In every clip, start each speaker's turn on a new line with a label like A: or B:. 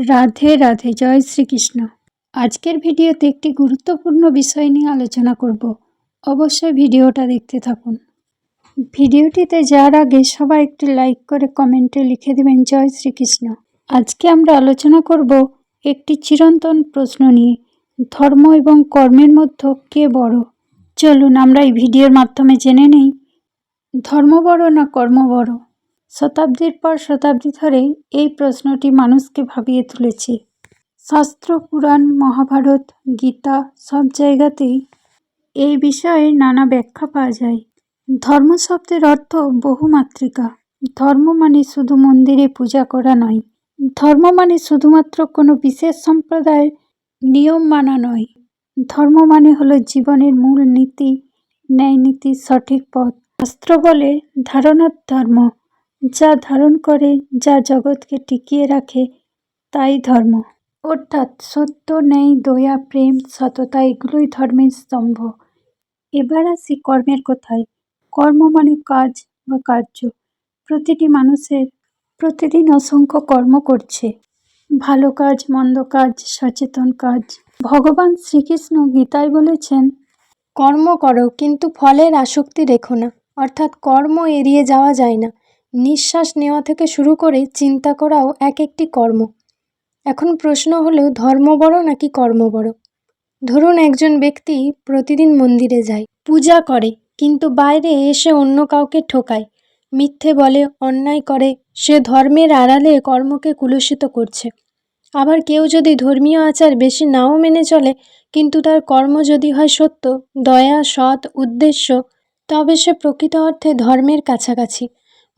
A: রাধে রাধে, জয় শ্রীকৃষ্ণ। আজকের ভিডিওতে একটি গুরুত্বপূর্ণ বিষয় নিয়ে আলোচনা করব। অবশ্যই ভিডিওটা দেখতে থাকুন। ভিডিওটিতে যাওয়ার আগে সবাই একটি লাইক করে কমেন্টে লিখে দেবেন, জয় শ্রীকৃষ্ণ। আজকে আমরা আলোচনা করব একটি চিরন্তন প্রশ্ন নিয়ে, ধর্ম এবং কর্মের মধ্যে কে বড়? চলুন আমরা এই ভিডিওর মাধ্যমে জেনে নেই, ধর্ম বড় না কর্ম বড়? শতাব্দীর পর শতাব্দী ধরে এই প্রশ্নটি মানুষকে ভাবিয়ে তুলেছে। শাস্ত্র, পুরাণ, মহাভারত, গীতা সব জায়গাতেই এই বিষয়ে নানা ব্যাখ্যা পাওয়া যায়। ধর্ম শব্দের অর্থ বহুমাত্রিকা। ধর্ম মানে শুধু মন্দিরে পূজা করা নয়। ধর্ম মানে শুধুমাত্র কোনো বিশেষ সম্প্রদায়ের নিয়ম মানা নয়। ধর্ম মানে হলো জীবনের মূল নীতি, ন্যায় নীতির সঠিক পথ। শাস্ত্র বলে ধারণার ধর্ম। যা ধারণ করে, যা জগৎকে টিকিয়ে রাখে, তাই ধর্ম। অর্থাৎ সত্য, ন্যায়, দয়া, প্রেম, সততা, এগুলোই ধর্মের স্তম্ভ। এবার আসি কর্মের কথায়। কর্ম মানে কাজ বা কার্য। প্রতিটি মানুষের প্রতিদিন অসংখ্য কর্ম করছে। ভালো কাজ, মন্দ কাজ, সচেতন কাজ। ভগবান শ্রীকৃষ্ণ গীতায় বলেছেন,
B: কর্ম করো, কিন্তু ফলের আসক্তি রেখো না। অর্থাৎ কর্ম এড়িয়ে যাওয়া যায় না। নিঃশ্বাস নেওয়া থেকে শুরু করে চিন্তা করাও এক একটি কর্ম। এখন প্রশ্ন হলো, ধর্ম বড় নাকি কর্ম বড়? ধরুন একজন ব্যক্তি প্রতিদিন মন্দিরে যায়, পূজা করে, কিন্তু বাইরে এসে অন্য কাউকে ঠোকায়, মিথ্যে বলে, অন্যায় করে, সে ধর্মের আড়ালে কর্মকে কুলুষিত করছে। আবার কেউ যদি ধর্মীয় আচার বেশি নাও মেনে চলে, কিন্তু তার কর্ম যদি হয় সত্য, দয়া, সৎ, উদ্দেশ্য, তবে সে প্রকৃত অর্থে ধর্মের কাছাকাছি।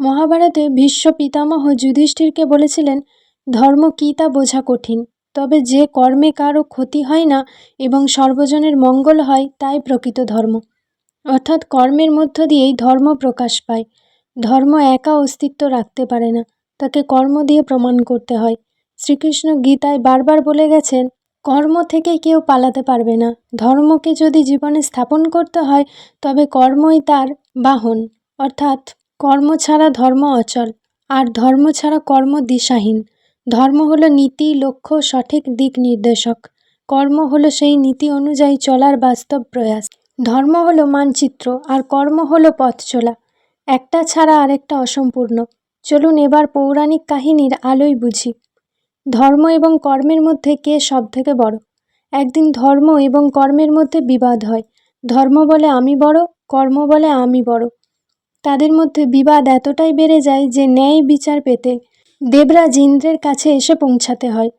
B: মহাভারতে ভীষ্ম পিতামহ যুধিষ্ঠিরকে বলেছিলেন, ধর্ম কী তা বোঝা কঠিন, তবে যে কর্মে কারও ক্ষতি হয় না এবং সর্বজনের মঙ্গল হয়, তাই প্রকৃত ধর্ম। অর্থাৎ কর্মের মধ্য দিয়েই ধর্ম প্রকাশ পায়। ধর্ম একা অস্তিত্ব রাখতে পারে না, তাকে কর্ম দিয়ে প্রমাণ করতে হয়। শ্রীকৃষ্ণ গীতায় বারবার বলে গেছেন, কর্ম থেকে কেউ পালাতে পারবে না। ধর্মকে যদি জীবনে স্থাপন করতে হয়, তবে কর্মই তার বাহন। অর্থাৎ কর্ম ছাড়া ধর্ম অচল, আর ধর্ম ছাড়া কর্ম দিশাহীন। ধর্ম হলো নীতি, লক্ষ্য, সঠিক দিক নির্দেশক। কর্ম হলো সেই নীতি অনুযায়ী চলার বাস্তব প্রয়াস। ধর্ম হলো মানচিত্র, আর কর্ম হলো পথ চলা। একটা ছাড়া আরেকটা অসম্পূর্ণ। চলুন এবার পৌরাণিক কাহিনীর আলোয় বুঝি। ধর্ম এবং কর্মের মধ্যে কে সব থেকে বড়? একদিন ধর্ম এবং কর্মের মধ্যে বিবাদ হয়। ধর্ম বলে আমি বড়, কর্ম বলে আমি বড়। তাদের মধ্যে বিবাদ এতটাই বেড়ে যায় যে ন্যায় বিচার পেতে দেবরাজ ইন্দ্রের কাছে এসে পৌঁছাতে হয়।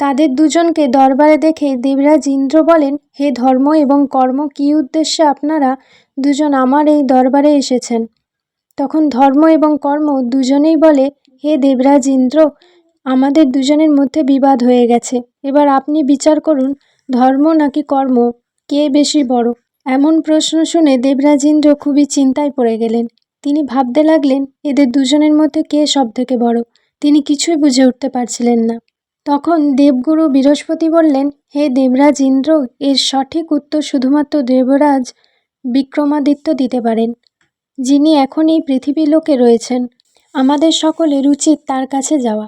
B: তাদের দুজনকে দরবারে দেখে দেবরাজ ইন্দ্র বলেন, হে ধর্ম এবং কর্ম, কী উদ্দেশ্যে আপনারা দুজন আমার এই দরবারে এসেছেন? তখন ধর্ম এবং কর্ম দুজনেই বলে, হে দেবরাজ ইন্দ্র, আমাদের দুজনের মধ্যে বিবাদ হয়ে গেছে। এবার আপনি বিচার করুন, ধর্ম নাকি কর্ম? কে বেশি বড়? এমন প্রশ্ন শুনে দেবরাজ ইন্দ্র খুবই চিন্তায় পড়ে গেলেন। তিনি ভাবতে লাগলেন, এদের দুজনের মধ্যে কে সব থেকে বড়? তিনি কিছুই বুঝে উঠতে পারছিলেন না। তখন দেবগুরু বৃহস্পতি বললেন, হে দেবরাজ ইন্দ্র, এর সঠিক উত্তর শুধুমাত্র দেবরাজ বিক্রমাদিত্য দিতে পারেন, যিনি এখন এই পৃথিবী লোকে রয়েছেন। আমাদের সকলের উচিত তার কাছে যাওয়া।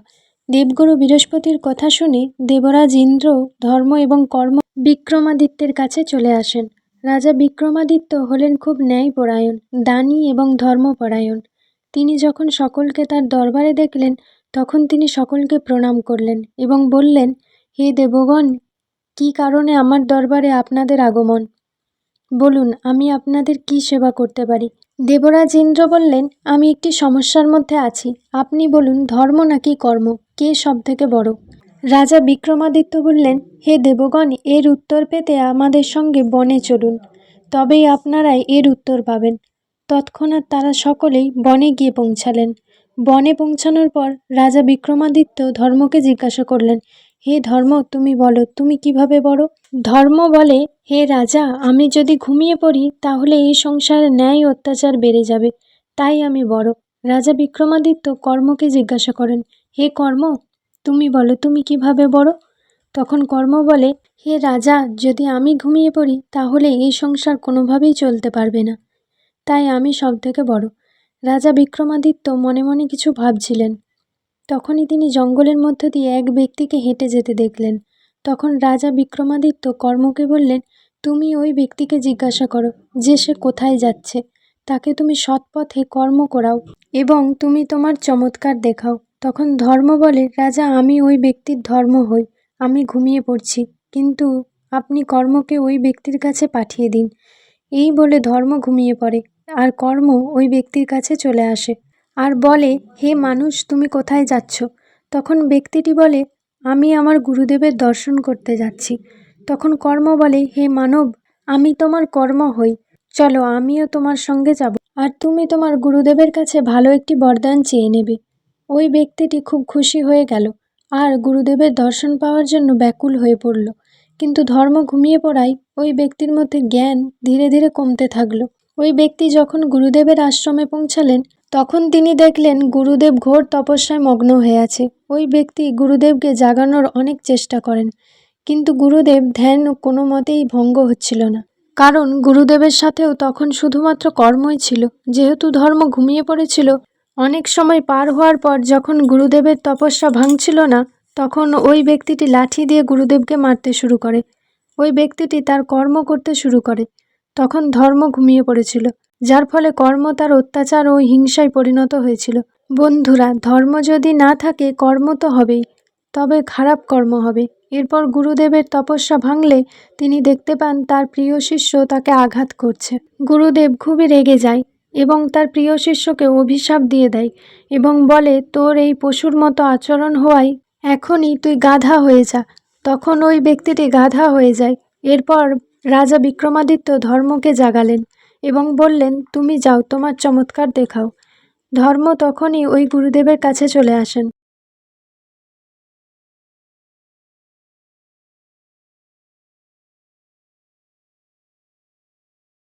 B: দেবগুরু বৃহস্পতির কথা শুনে দেবরাজ ইন্দ্র ধর্ম এবং কর্ম বিক্রমাদিত্যের কাছে চলে আসেন। রাজা বিক্রমাদিত্য হলেন খুব ন্যায়পরায়ণ, দানী এবং ধর্মপরায়ণ। তিনি যখন সকলকে তার দরবারে দেখলেন, তখন তিনি সকলকে প্রণাম করলেন এবং বললেন, হে দেবগণ, কী কারণে আমার দরবারে আপনাদের আগমন? বলুন, আমি আপনাদের কি সেবা করতে পারি? দেবরাজ ইন্দ্র বললেন, আমি একটি সমস্যার মধ্যে আছি। আপনি বলুন, ধর্ম নাকি কর্ম? কে সব থেকে বড়? রাজা বিক্রমাদিত্য বললেন, হে দেবগণ, এর উত্তর পেতে আমাদের সঙ্গে বনে চলুন। তবেই আপনারাই এর উত্তর পাবেন। তৎক্ষণাৎ তারা সকলেই বনে গিয়ে পৌঁছালেন। বনে পৌঁছানোর পর রাজা বিক্রমাদিত্য ধর্মকে জিজ্ঞাসা করলেন, হে ধর্ম, তুমি বলো, তুমি কীভাবে বড়? ধর্ম বলে, হে রাজা, আমি যদি ঘুমিয়ে পড়ি, তাহলে এই সংসারে ন্যায় অত্যাচার বেড়ে যাবে। তাই আমি বড়। রাজা বিক্রমাদিত্য কর্মকে জিজ্ঞাসা করেন, হে কর্ম তুমি বলো, তুমি কীভাবে বড়? তখন কর্ম বলে, হে রাজা, যদি আমি ঘুমিয়ে পড়ি, তাহলে এই সংসার কোনোভাবেই চলতে পারবে না। তাই আমি সব থেকে বড়। রাজা বিক্রমাদিত্য মনে মনে কিছু ভাবছিলেন। তখনই তিনি জঙ্গলের মধ্য দিয়ে এক ব্যক্তিকে হেঁটে যেতে দেখলেন। তখন রাজা বিক্রমাদিত্য কর্মকে বললেন, তুমি ওই ব্যক্তিকে জিজ্ঞাসা করো, যে সে কোথায় যাচ্ছে। তাকে তুমি সৎপথে কর্ম করাও এবং তুমি তোমার চমৎকার দেখাও। তখন ধর্ম বলে, রাজা, আমি ওই ব্যক্তির ধর্ম হই, আমি ঘুমিয়ে পড়ছি, কিন্তু আপনি কর্মকে ওই ব্যক্তির কাছে পাঠিয়ে দিন। এই বলে ধর্ম ঘুমিয়ে পড়ে, আর কর্ম ওই ব্যক্তির কাছে চলে আসে। আর বলে, হে মানুষ, তুমি কোথায় যাচ্ছ? তখন ব্যক্তিটি বলে, আমি আমার গুরুদেবের দর্শন করতে যাচ্ছি। তখন কর্ম বলে, হে মানব, আমি তোমার কর্ম হই, চলো আমিও তোমার সঙ্গে যাব, আর তুমি তোমার গুরুদেবের কাছে ভালো একটি বরদান চেয়ে নেবে। ওই ব্যক্তিটি খুব খুশি হয়ে গেল আর গুরুদেবের দর্শন পাওয়ার জন্য ব্যাকুল হয়ে পড়ল। কিন্তু ধর্ম ঘুমিয়ে পড়ায় ওই ব্যক্তির মধ্যে জ্ঞান ধীরে ধীরে কমতে থাকল। ওই ব্যক্তি যখন গুরুদেবের আশ্রমে পৌঁছালেন, তখন তিনি দেখলেন গুরুদেব ঘোর তপস্যায় মগ্ন হয়ে আছে। ওই ব্যক্তি গুরুদেবকে জাগানোর অনেক চেষ্টা করেন, কিন্তু গুরুদেব ধ্যান কোনো মতেই ভঙ্গ হচ্ছিল না। কারণ গুরুদেবের সাথেও তখন শুধুমাত্র কর্মই ছিল। যেহেতু ধর্ম ঘুমিয়ে পড়েছিল অনেক সময় পার হওয়ার পর যখন গুরুদেবের তপস্যা ভাঙছিল না, তখন ওই ব্যক্তিটি লাঠি দিয়ে গুরুদেবকে মারতে শুরু করে। ওই ব্যক্তিটি তার কর্ম করতে শুরু করে। তখন ধর্ম ঘুমিয়ে পড়েছিল, যার ফলে কর্ম তার অত্যাচার ও হিংসায় পরিণত হয়েছিল। বন্ধুরা, ধর্ম যদি না থাকে, কর্ম তো হবেই, তবে খারাপ কর্ম হবে। এরপর গুরুদেবের তপস্যা ভাঙলে তিনি দেখতে পান তার প্রিয় শিষ্য তাকে আঘাত করছে। গুরুদেব খুবই রেগে যায়। এবং তার প্রিয় শিষ্যকে অভিশাপ দিয়ে দেয় এবং বলে, তোর এই পশুর মতো আচরণ হওয়ায় এখনই তুই গাধা হয়ে যা। তখন ওই ব্যক্তিটি গাধা হয়ে যায়। এরপর রাজা বিক্রমাদিত্য ধর্মকে জাগালেন এবং বললেন, তুমি যাও, তোমার চমৎকার দেখাও। ধর্ম তখনই ওই গুরুদেবের কাছে চলে আসেন।